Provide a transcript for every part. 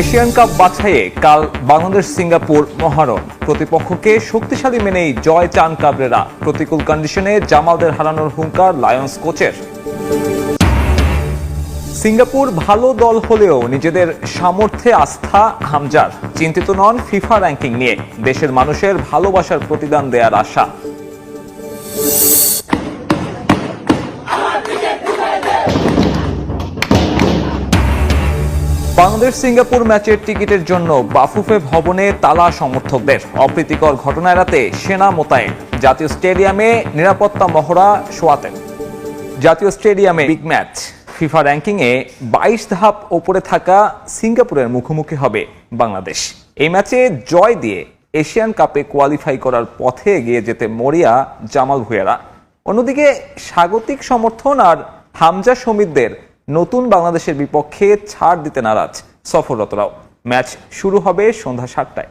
Asian cup বাছাইয়ে কাল Bangladesh Singapore মহারণ। প্রতিপক্ষকে শক্তিশালী মেনেই জয় চান কাবরেরা। প্রতিকূল কন্ডিশনে জামালদের হারানোর হুঙ্কার লায়ন্স কোচের সিঙ্গাপুর ভালো দল হলেও নিজেদের সামর্থ্যে আস্থা হামজার। চিন্তিত নন ফিফা র্যাঙ্কিং নিয়ে। দেশের মানুষের ভালোবাসার প্রতিদান দেয়ার আশা। বাংলাদেশ সিঙ্গাপুর ম্যাচের টিকিটের জন্য বাফুফে ভবনে তালা সমর্থকদের। অপ্রীতিকর ঘটনা এড়াতে সেনা মোতায়েন। জাতীয় স্টেডিয়ামে নিরাপত্তা মহড়া সোয়াতেন জাতীয় স্টেডিয়ামে বিগ ম্যাচ। ফিফা র্যাঙ্কিংয়ে বাইশ ধাপ ওপরে থাকা সিঙ্গাপুরের মুখোমুখি হবে বাংলাদেশ। এই ম্যাচে জয় দিয়ে এশিয়ান কাপে কোয়ালিফাই করার পথে এগিয়ে যেতে মরিয়া জামাল ভুয়েরা অন্যদিকে স্বাগতিক সমর্থন আর হামজা সমিতদের নতুন বাংলাদেশের বিপক্ষে ছাড় দিতে নারাজ সফররতরাও। ম্যাচ শুরু হবে সন্ধ্যা সাতটায়।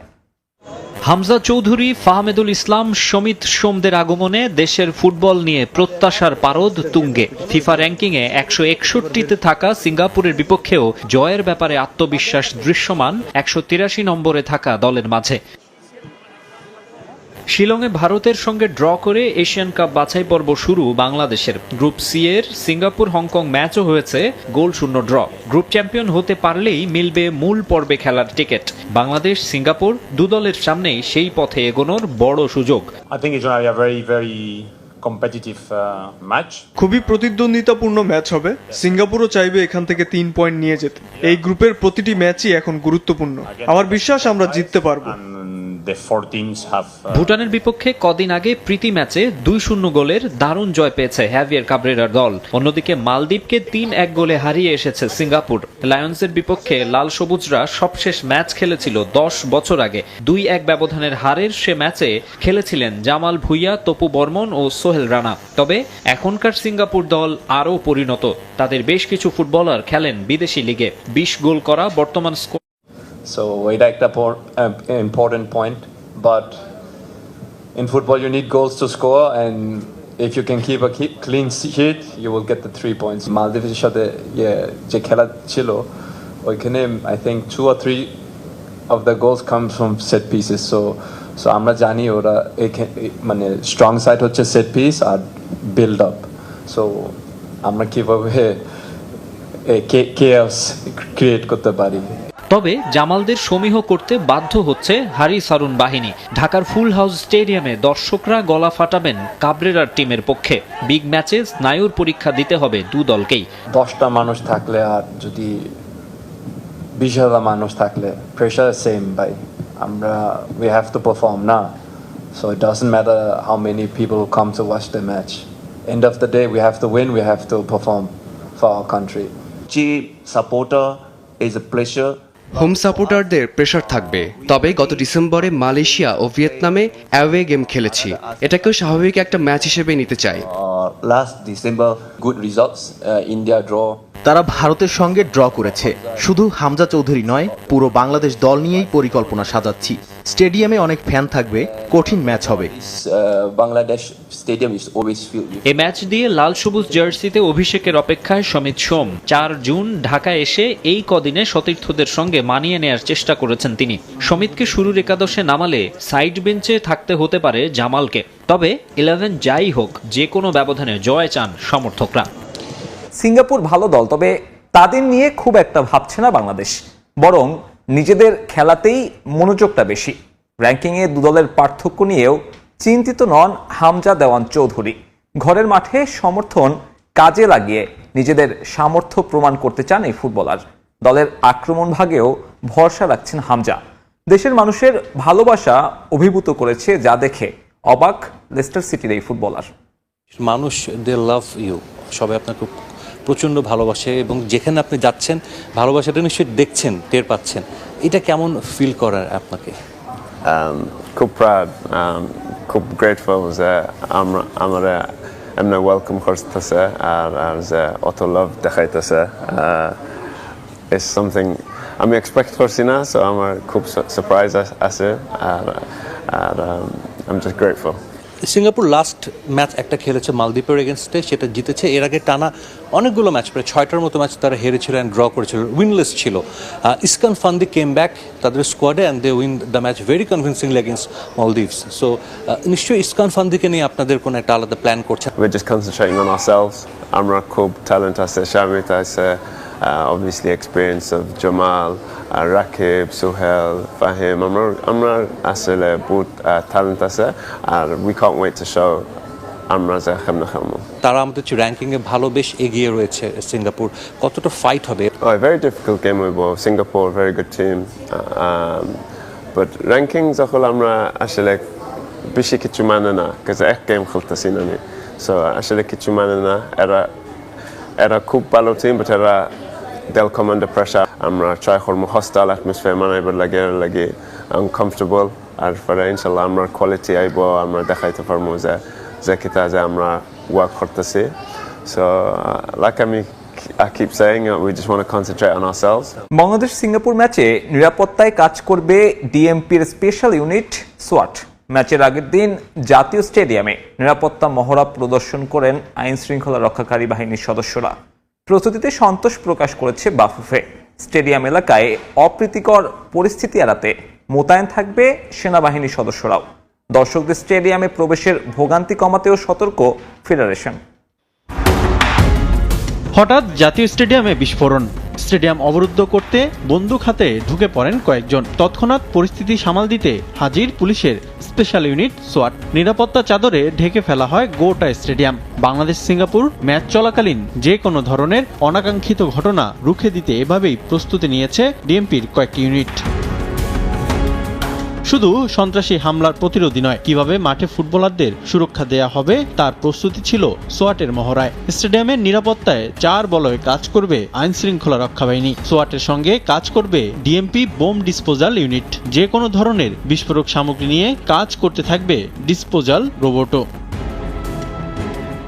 হামজা চৌধুরী, ফাহমেদুল ইসলাম, সমিত সোমদের আগমনে দেশের ফুটবল নিয়ে প্রত্যাশার পারদ তুঙ্গে। ফিফা র্যাঙ্কিংয়ে একশো একষট্টিতে থাকা সিঙ্গাপুরের বিপক্ষেও জয়ের ব্যাপারে আত্মবিশ্বাস দৃশ্যমান একশো তিরাশি নম্বরে থাকা দলের মাঝে। শিলংয়ে ভারতের সঙ্গে ড্র করে এশিয়ান কাপ বাছাই পর্ব শুরু বাংলাদেশের। গ্রুপ সি এর সিঙ্গাপুর হংকং ম্যাচও হয়েছে গোল শূন্য ড্র। গ্রুপ চ্যাম্পিয়ন হতে পারলেই মিলবে মূল পর্বে খেলার টিকিট। বাংলাদেশ সিঙ্গাপুর দু দলের সামনেই সেই পথে এগোনোর বড় সুযোগ। Competitive uh. খুবই প্রতিদ্বন্দ্বিতাপূর্ণ ম্যাচ হবে। সিঙ্গাপুরও চাইবে এখান থেকে তিন পয়েন্ট নিয়ে যেতে। এই গ্রুপের প্রতিটি ম্যাচই এখন গুরুত্বপূর্ণ। আমার বিশ্বাস আমরা জিততে পারব। ভুটানের বিপক্ষে কদিন আগে প্রীতি ম্যাচে দুই শূন্য গোলের দারুণ জয় পেয়েছে হ্যাভিয়ার কাবরেরার দল। অন্যদিকে মালদ্বীপকে তিন এক গোলে হারিয়ে এসেছে সিঙ্গাপুর। লায়ন্সের বিপক্ষে লাল সবুজরা সবশেষ ম্যাচ খেলেছিল দশ বছর আগে। দুই এক ব্যবধানের হারের সে ম্যাচে খেলেছিলেন জামাল ভুইয়া, তপু বর্মন ও সোহেল রানা। তবে এখনকার সিঙ্গাপুর দল আরও পরিণত। তাদের বেশ কিছু ফুটবলার খেলেন বিদেশি লিগে। বিশ গোল করা বর্তমান score So এটা একটা por- uh, important point, but in football you need goals to score, and if you can keep a keep clean sheet, you will get the three points. মালদ্বীপের সাথে ইয়ে যে খেলা ছিল ওইখানে I think two or three of the goals come from set pieces. So so আমরা জানি ওরা এখা- এ- মানে strong side হচ্ছে set piece আর build up. So আমরা কিভাবে chaos create করতে পারি তবে জামালদের সমীহ করতে বাধ্য হচ্ছে হারি সারুন বাহিনী। ঢাকার ফুল হাউস স্টেডিয়ামে দর্শকরা গলা ফাটাবেন কাবরেরার টিমের পক্ষে। বিগ ম্যাচে স্নায়ুর পরীক্ষা দিতে হবে দু দলকেই। দশটা মানুষ থাকলে আর যদি বিশ হাজার মানুষ থাকলে প্রেশার সেম ভাই। আমরা উই হ্যাভ টু পারফর্ম না। So it doesn't matter how many people come to watch the match end of the day we have to win we have to perform for our country যে supporter is a pressure home সাপোর্টারদের pressure থাকবে। তবে গত ডিসেম্বরে Malaysia ও ভিয়েতনামে away game খেলেছি। এটাকেও স্বাভাবিক একটা ম্যাচ হিসেবে নিতে চাই। Last December good results India draw তারা ভারতের সঙ্গে ড্র করেছে। শুধু হামজা চৌধুরী নয় পুরো বাংলাদেশ দল নিয়েই পরিকল্পনা সাজাচ্ছি। স্টেডিয়ামে অনেক ফ্যান থাকবে কঠিন ম্যাচ হবে। Bangladesh stadium is always feel a match দিয়ে লাল সবুজ জার্সিতে অভিষেকের অপেক্ষায় সমিত সোম। চার জুন ঢাকায় এসে এই কদিনে সতীর্থদের সঙ্গে মানিয়ে নেয়ার চেষ্টা করেছেন তিনি। সমিতকে শুরুর একাদশে নামালে সাইড বেঞ্চে থাকতে হতে পারে জামালকে। তবে ইলেভেন যাই হোক যে কোনো ব্যবধানে জয় চান সমর্থকরা। সিঙ্গাপুর ভালো দল তবে তাদের নিয়ে খুব একটা ভাবছে না বাংলাদেশ। বরং নিজেদের খেলাতেই মনোযোগটা বেশি। র্যাঙ্কিংয়ে দু দলের পার্থক্য নিয়েও চিন্তিত নন হামজা দেওয়ান চৌধুরী। ঘরের মাঠে সমর্থন কাজে লাগিয়ে নিজেদের সামর্থ্য প্রমাণ করতে চান এই ফুটবলার। দলের আক্রমণ ভাগেও ভরসা রাখছেন হামজা। দেশের মানুষের ভালোবাসা অভিভূত করেছে যা দেখে অবাক লেস্টার সিটির এই ফুটবলার। মানুষ দে লাভ ইউ সবাই আপনাকে প্রচণ্ড ভালোবাসে এবং যেখানে আপনি যাচ্ছেন ভালোবাসাটা নিশ্চয়ই দেখছেন টের পাচ্ছেন। এটা কেমন ফিল করার আপনাকে? Um, খুব proud, um, খুব গ্রেটফুল যে আমরা আমরা এমনি ওয়েলকাম করতেছে আর আর যে অত লাভ দেখাইতেছে। ইটস সামথিং আমি এক্সপেক্ট করছি না সো আমার খুব সারপ্রাইজ আছে আর আর I am just grateful Singapore last match একটা খেলেছে মালদ্বীপের এগেনস্টে সেটা জিতেছে। এর আগে টানা অনেকগুলো ম্যাচ প্রায় ছয়টার মতো ম্যাচ তারা হেরেছিল অ্যান্ড ড্র করেছিল। উইনলেস ছিল। ইসকান ফান্দি কেম ব্যাক তাদের স্কোয়াডে and they win the match very convincingly against Maldives so নিশ্চয়ই ইসকান ফান্দিকে নিয়ে আপনাদের কোনো একটা আলাদা প্ল্যান করছে? We're just concentrating on ourselves. Amra আছে আছে uh, obviously experience of Jamal, uh, Rakib, Suhail, Fahim. আমরা আমরা আসলে বহুত uh, talent আছে আর we can't wait to show আমরা যে কেমনে খেলব তারা আমাদের র্যাঙ্কিংয়ে ভালো বেশ এগিয়ে রয়েছে সিঙ্গাপুর কতটা ফাইট হবে Oh, very difficult game with ball. Singapore, very good team. Uh, um, but rankings যখন আমরা আসলে বেশি কিছু মানে না কাজে এক গেম খেলতেছি না সো আসলে কিছু মানে না এরা এরা খুব ভালো টিম বাট এরা they'll come under pressure. আমরা ট্রাই করব hostile atmosphere মানাইবার লাগে লাগে uncomfortable. আর পরে ইনশাল্লাহ আমরা কোয়ালিটি আইব আমরা দেখাইতে পারব যে যে কিতা যে আমরা ওয়ার্ক করতেছি সো লাইক আমি I keep saying uh, we just want to concentrate on ourselves. Bangladesh Singapore ম্যাচে নিরাপত্তায় কাজ করবে ডিএমপির স্পেশাল ইউনিট সোয়াট ম্যাচের আগের দিন জাতীয় স্টেডিয়ামে নিরাপত্তা মহড়া প্রদর্শন করেন আইন শৃঙ্খলা রক্ষাকারী বাহিনীর সদস্যরা প্রস্তুতিতে সন্তোষ প্রকাশ করেছে বাফুফে। স্টেডিয়াম এলাকায় অপ্রীতিকর পরিস্থিতি এড়াতে মোতায়েন থাকবে সেনাবাহিনীর সদস্যরাও। দর্শকদের স্টেডিয়ামে প্রবেশের ভোগান্তি কমাতেও সতর্ক ফেডারেশন। হঠাৎ জাতীয় স্টেডিয়ামে বিস্ফোরণ। স্টেডিয়াম অবরুদ্ধ করতে বন্দুক হাতে ঢুকে পড়েন কয়েকজন। তৎক্ষণাৎ পরিস্থিতি সামাল দিতে হাজির পুলিশের স্পেশাল ইউনিট সোয়াট। নিরাপত্তা চাদরে ঢেকে ফেলা হয় গোটা স্টেডিয়াম। বাংলাদেশ সিঙ্গাপুর ম্যাচ চলাকালীন যে কোনো ধরনের অনাকাঙ্ক্ষিত ঘটনা রুখে দিতে এভাবেই প্রস্তুতি নিয়েছে ডিএমপির কয়েকটি ইউনিট। শুধু সন্ত্রাসী হামলার প্রতিরোধী নয়, কীভাবে মাঠে ফুটবলারদের সুরক্ষা দেয়া হবে তার প্রস্তুতি ছিল সোয়াটের মহড়ায়। স্টেডিয়ামের নিরাপত্তায় চার বলয়ে কাজ করবে আইন শৃঙ্খলা রক্ষা বাহিনী সোয়াটের সঙ্গে কাজ করবে ডিএমপি বোম ডিসপোজাল ইউনিট। যে কোনো ধরনের বিস্ফোরক সামগ্রী নিয়ে কাজ করতে থাকবে ডিসপোজাল রোবটও।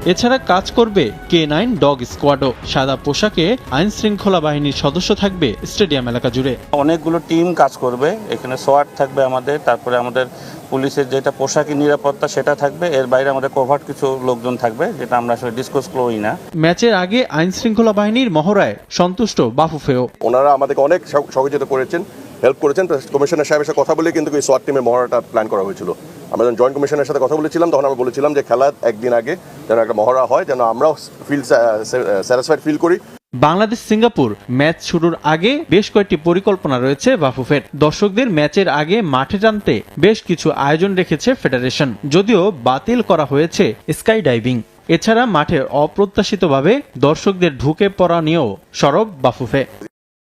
এছাড়া কাজ করবে কে নাইন ডগ স্কোয়াডও সাদা পোশাকে আইন শৃঙ্খলা বাহিনীর সদস্য থাকবে স্টেডিয়াম এলাকা জুড়ে। অনেকগুলো টিম কাজ করবে এখানে সোয়াট থাকবে আমাদের তারপরে আমাদের পুলিশের যেটা পোশাকি নিরাপত্তা সেটা থাকবে এর বাইরে আমাদের কভার্ট কিছু লোকজন থাকবে যেটা আমরা আসলে ডিসকাস করি না। ম্যাচের আগে আইন শৃঙ্খলা বাহিনীর মহড়ায় সন্তুষ্ট বাফুফেও। ওনারা আমাদেরকে অনেক সহ- সহযোগিতা করেছেন হেল্প করেছেন। কমিশনার সাহেবের সাথে কথা বলে কিন্তু এই সোয়াট টিমের মহড়াটা প্ল্যান করা হয়েছিল। আমরা যখন জয়েন্ট কমিশনের সাথে কথা বলেছিলাম, তখন আমরা বলেছিলাম যে খেলা একদিন আগে যেন একটা মহড়া হয়, যেন আমরাও ফিল স্যাটিসফাইড ফিল করি। বাংলাদেশ সিঙ্গাপুর ম্যাচ শুরুর আগে বেশ কয়েকটি পরিকল্পনা রয়েছে বাফুফের দর্শকদের ম্যাচের আগে মাঠে টানতে বেশ কিছু আয়োজন রেখেছে ফেডারেশন, যদিও বাতিল করা হয়েছে স্কাই ডাইভিং এছাড়া মাঠে অপ্রত্যাশিতভাবে দর্শকদের ঢুকে পড়া নিয়েও সরব বাফুফে